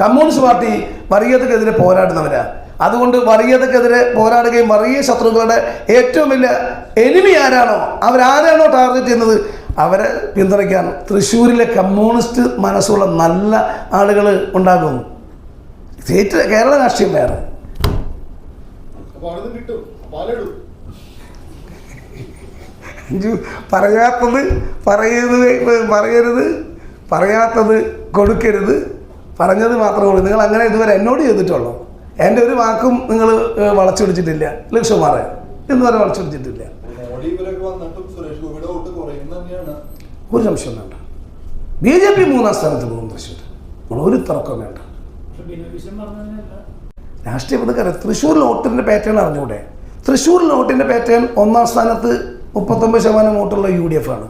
Communist party വർഗീയതക്കെതിരെ പോരാടുന്നവരാ. അതുകൊണ്ട് വർഗീയതക്കെതിരെ പോരാടുകയും വർഗീയ ശത്രുക്കളുടെ ഏറ്റവും വലിയ എനിമി ആരാണോ അവരാരാണോ ടാർഗറ്റ് ചെയ്യുന്നത്? അവരെ പിന്തുണയ്ക്കാൻ തൃശ്ശൂരിലെ കമ്മ്യൂണിസ്റ്റ് മനസ്സുള്ള നല്ല ആളുകൾ ഉണ്ടാകും. സ്റ്റേറ്റ് കേരള രാഷ്ട്രീയം വേറെ. പറയാത്തത് പറയുന്നത് പറയരുത് പറയാത്തത് കൊടുക്കരുത്. പറഞ്ഞത് മാത്രമേ ഉള്ളൂ. നിങ്ങൾ അങ്ങനെ ഇതുവരെ എന്നോട് ചെയ്തിട്ടുള്ളൂ. എന്റെ ഒരു വാക്കും നിങ്ങൾ വളച്ചു പിടിച്ചിട്ടില്ല ലക്ഷ്യമാറെ ഇന്നുവരെ വളച്ചു പിടിച്ചിട്ടില്ല വന്നിട്ടും സുരേഷ് ഗോപിയുടെ കുറയുന്ന തന്നെയാണ്. ഒരു സംശയം വേണ്ട. ബി ജെ പി മൂന്നാം സ്ഥാനത്ത് പോകും തൃശ്ശൂർ. നമ്മൾ ഒരു തർക്കം വേണ്ട. രാഷ്ട്രീയ പദ്ധതി തൃശ്ശൂർ നോട്ടിന്റെ പാറ്റേൺ അറിഞ്ഞൂടെ? തൃശ്ശൂർ ലോട്ടിന്റെ പാറ്റേൺ ഒന്നാം സ്ഥാനത്ത് മുപ്പത്തൊമ്പത് ശതമാനം വോട്ടുള്ള യു ഡി എഫ് ആണ്.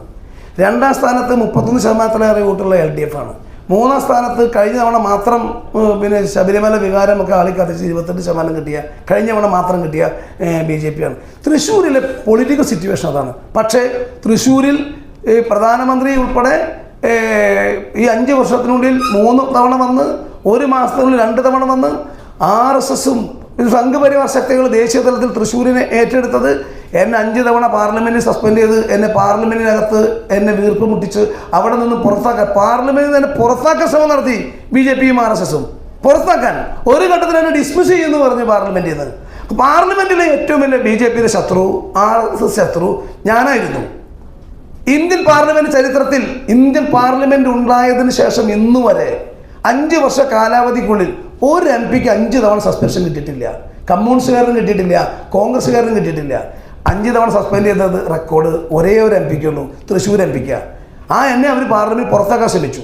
രണ്ടാം സ്ഥാനത്ത് മുപ്പത്തൊന്ന് ശതമാനത്തിലേറെ വോട്ടുള്ള എൽ ഡി എഫ് ആണ്. മൂന്നാം സ്ഥാനത്ത് കഴിഞ്ഞ തവണ മാത്രം പിന്നെ ശബരിമല വികാരമൊക്കെ ആളിക്കത്തിച്ച് ഇരുപത്തെട്ട് ശതമാനം കിട്ടിയ കഴിഞ്ഞ തവണ മാത്രം കിട്ടിയ ബി ജെ പി ആണ് തൃശ്ശൂരിലെ പൊളിറ്റിക്കൽ സിറ്റുവേഷൻ അതാണ്. പക്ഷേ തൃശ്ശൂരിൽ പ്രധാനമന്ത്രി ഉൾപ്പെടെ ഈ അഞ്ച് വർഷത്തിനുള്ളിൽ മൂന്ന് തവണ വന്ന് ഒരു മാസത്തിനുള്ളിൽ രണ്ട് തവണ വന്ന് ആർ എസ് എസും സംഘപരിവാർ ശക്തികൾ ദേശീയ തലത്തിൽ തൃശ്ശൂരിനെ ഏറ്റെടുത്തത് എന്നെ അഞ്ച് തവണ പാർലമെന്റിൽ സസ്പെൻഡ് ചെയ്ത് എന്നെ പാർലമെന്റിനകത്ത് എന്നെ വീർപ്പ് മുട്ടിച്ച് അവിടെ നിന്ന് പുറത്താക്കാൻ പാർലമെന്റിൽ നിന്ന് പുറത്താക്കാൻ ശ്രമം നടത്തി ബി ജെ പിയും ആർ എസ് എസും. പുറത്താക്കാൻ ഒരു ഘട്ടത്തിൽ എന്നെ ഡിസ്മിസ് ചെയ്യുമെന്ന് പറഞ്ഞു പാർലമെന്റിൽ നിന്ന്. പാർലമെന്റിലെ ഏറ്റവും വലിയ ബി ജെ പിയുടെ ശത്രു ആർ എസ് എസ് ശത്രു ഞാനായിരുന്നു. ഇന്ത്യൻ പാർലമെന്റ് ചരിത്രത്തിൽ ഇന്ത്യൻ പാർലമെന്റ് ഉണ്ടായതിനു ശേഷം ഇന്നുവരെ അഞ്ച് വർഷ കാലാവധിക്കുള്ളിൽ ഒരു എം പിക്ക് അഞ്ച് തവണ സസ്പെൻഷൻ കിട്ടിയിട്ടില്ല. കമ്മ്യൂണിസ്റ്റുകാരനും കിട്ടിയിട്ടില്ല. കോൺഗ്രസ്സുകാരനും കിട്ടിയിട്ടില്ല. അഞ്ച് തവണ സസ്പെൻഡ് ചെയ്തത് റെക്കോർഡ് ഒരേ ഒരു എം പിക്കുള്ളൂ തൃശ്ശൂർ എം പിക്കാണ് ആ എന്നെ അവർ പാർലമെന്റ് പുറത്താക്കാൻ ശ്രമിച്ചു.